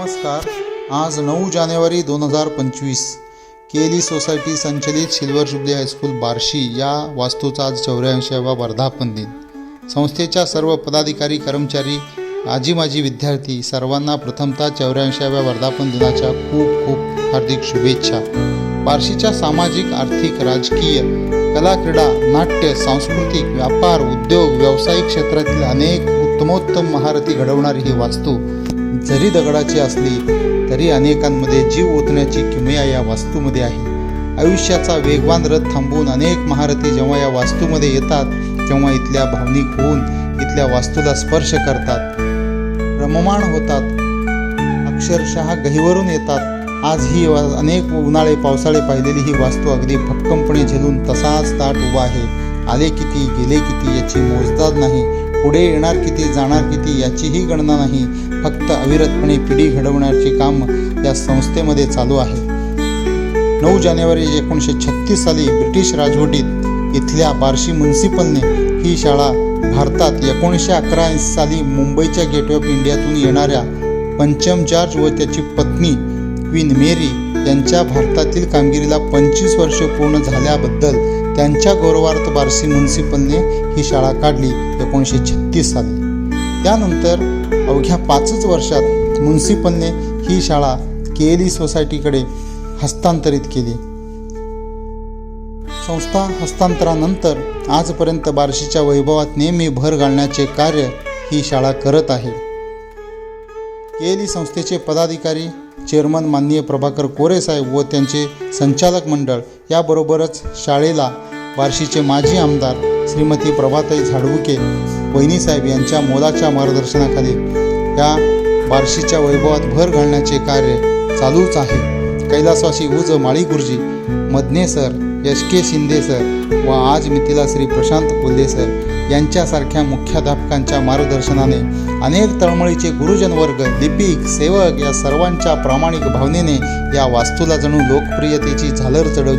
नमस्कार. आज नऊ जानेवारी दोन हजार पंचवीस. केली सोसायटी संचलित सिल्वर जुबली हायस्कूल बार्शी या वास्तूचा आज चौऱ्याऐंशीवा वर्धापन दिन. संस्थेच्या सर्व पदाधिकारी कर्मचारी आजी माजी विद्यार्थी सर्वांना प्रथमतः चौऱ्याऐंशीव्या वर्धापन दिनाच्या खूप खूप हार्दिक शुभेच्छा. बार्शीच्या सामाजिक आर्थिक राजकीय कला क्रीडा नाट्य सांस्कृतिक व्यापार उद्योग व्यावसायिक क्षेत्रातील अनेक उत्तमोत्तम महारथी घडवणारी ही वास्तू जरी दगडाची असली तरी अनेकांमध्ये जीव ओतण्याची किमया या वास्तूमध्ये आहे. आयुष्याचा वेगवान रथ थांबवून अनेक महारथी जेव्हा या वास्तूमध्ये येतात तेव्हा इथल्या भावनिक होऊन इथल्या वास्तूला स्पर्श करतात. रममाण होतात. अक्षरशः गहीवरून येतात. आज ही वा- अनेक उन्हाळे पावसाळे पाहिलेली ही वास्तू अगदी भक्कमपणे झेलून तसाच ताट उभा आहे. आले किती गेले किती याची मोजदाद नाही. पुढे येणार किती जाणार किती याचीही गणना नाही. फक्त अविरतपणे पिढी घडवण्याचे काम या संस्थेमध्ये चालू आहे. नऊ जानेवारी एकोणीसशे छत्तीस साली ब्रिटिश राजवटीत इथल्या बार्शी म्युन्सिपलने ही शाळा भारतात एकोणीसशे अकरा साली मुंबईच्या गेटवे ऑफ इंडियातून येणाऱ्या पंचम जॉर्ज व त्याची पत्नी क्वीन मेरी यांच्या भारतातील कामगिरीला पंचवीस वर्षे पूर्ण झाल्याबद्दल त्यांच्या गौरवार्थ बार्शी म्युन्सिपलने ही शाळा काढली एकोणीसशे छत्तीस साली. त्यानंतर अवघ्या पाचच वर्षात म्युन्सिपलने ही शाळा के एल ई सोसायटीकडे हस्तांतरित केली. संस्था हस्तांतरानंतर आजपर्यंत बार्शीच्या वैभवात नेहमी भर घालण्याचे कार्य ही शाळा करत आहे. के एल ई संस्थेचे पदाधिकारी चेअरमन माननीय प्रभाकर कोरे साहेब व त्यांचे संचालक मंडळ याबरोबरच शाळेला बार्शीचे माजी आमदार श्रीमती प्रभाताई झाडवुके वहिनीसाहेब यांच्या मोलाच्या मार्गदर्शनाखाली या बार्शीच्या वैभवात भर घालण्याचे कार्य चालूच आहे. कैलासवासी उज माळी गुरुजी Madane sir Yash K Shinde sir व आज मिथिला श्री प्रशांत कोल्हे सर यांच्यासारख्या मुख्याध्यापकांच्या मार्गदर्शनाने अनेक तळमळीचे गुरुजन वर्ग लिपिक सेवक या सर्वांच्या प्रामाणिक भावनेने या वास्तूला जणू लोकप्रियतेची झालर चढवली.